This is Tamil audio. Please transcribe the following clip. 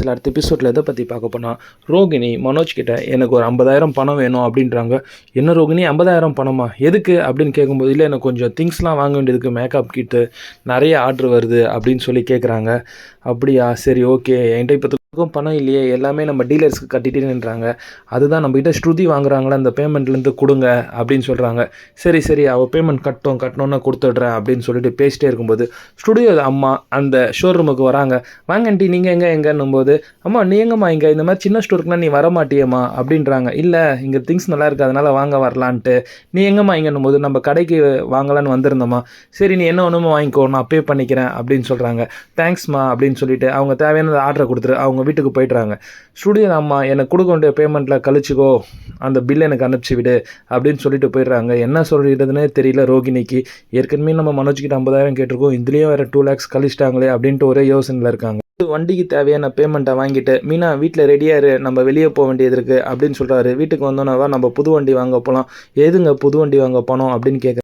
சில அடுத்த எபிசோடில் எதை பற்றி பார்க்க போனால் ரோகிணி மனோஜ் கிட்ட எனக்கு ஒரு ஐம்பதாயிரம் பணம் வேணும் அப்படின்றாங்க. என்ன ரோகிணி ஐம்பதாயிரம் பணமா? எதுக்கு அப்படின்னு கேட்கும்போது இல்லை எனக்கு கொஞ்சம் திங்ஸ்லாம் வாங்க வேண்டியதுக்கு மேக்கப் கிட்டு நிறைய ஆர்டர் வருது அப்படின்னு சொல்லி கேட்குறாங்க அப்படியா? சரி ஓகே என்கிட்ட இப்போ பணம் இல்லையே. எல்லாமே நம்ம டீலர்ஸ்க்கு கட்டிட்டேன்றாங்க அதுதான் நம்மகிட்ட ஸ்ருதி வாங்குறாங்களே அந்த பேமெண்ட்லேருந்து கொடுங்க அப்படின்னு சொல்கிறாங்க சரி சரி அவள் பேமெண்ட் கட்டும் கட்டணும்னா கொடுத்துட்றேன் அப்படின்னு சொல்லிட்டு பேசிட்டே இருக்கும்போது ஸ்டுடியோ அம்மா அந்த ஷோரூமுக்கு வராங்க. வாங்க ஆண்டி நீங்கள் எங்கே எங்கன்னும் போது அம்மா நீ எங்கம்மா இங்கே? இந்த மாதிரி சின்ன ஸ்டோருக்குலாம் நீ வர மாட்டியம்மா அப்படின்றாங்க. இல்லை இங்கே திங்ஸ் நல்லா இருக்கு அதனால் வாங்க வரலான்ட்டு. நீ எங்கம்மா இங்கன்னும் போது நம்ம கடைக்கு வாங்கலான்னு வந்திருந்தோம்மா. சரி நீ என்ன ஒன்றுமோ வாங்கிக்கோ நான் பே பண்ணிக்கிறேன் அப்படின்னு சொல்கிறாங்க தேங்க்ஸ்மா அப்படின்னு சொல்லிட்டு அவங்க தேவையான ஆர்டரை கொடுத்துரு அவங்க வீட்டுக்கு போயிட்டுறாங்க ஸ்டுடியோ அம்மா எனக்கு கொடுக்க வேண்டிய பேமெண்ட்டில் கழிச்சிக்கோ. அந்த பில் எனக்கு அனுப்பிச்சி விடு அப்படின்னு சொல்லிட்டு போயிடுறாங்க. என்ன சொல்கிறதுனே தெரியல ரோகிணிக்கு. ஏற்கனவே நம்ம மனோஜ்கிட்ட ஐம்பதாயிரம் கேட்டிருக்கோம். இதுலேயும் வேறு டூ லேக்ஸ் கழிச்சிட்டாங்களே அப்படின்ட்டு ஒரே யோசனையில் இருக்காங்க. வண்டிக்கு தேவையான பேமெண்ட்டை வாங்கிட்டு மீனா வீட்டில் ரெடியாரு நம்ம வெளியே போக வேண்டியது இருக்குது அப்படின்னு சொல்கிறாரு வீட்டுக்கு வந்தோன்னவா நம்ம புது வண்டி வாங்க போகலாம் எதுங்க புது வண்டி வாங்க போனோம்? அப்படின்னு கேட்குறாங்க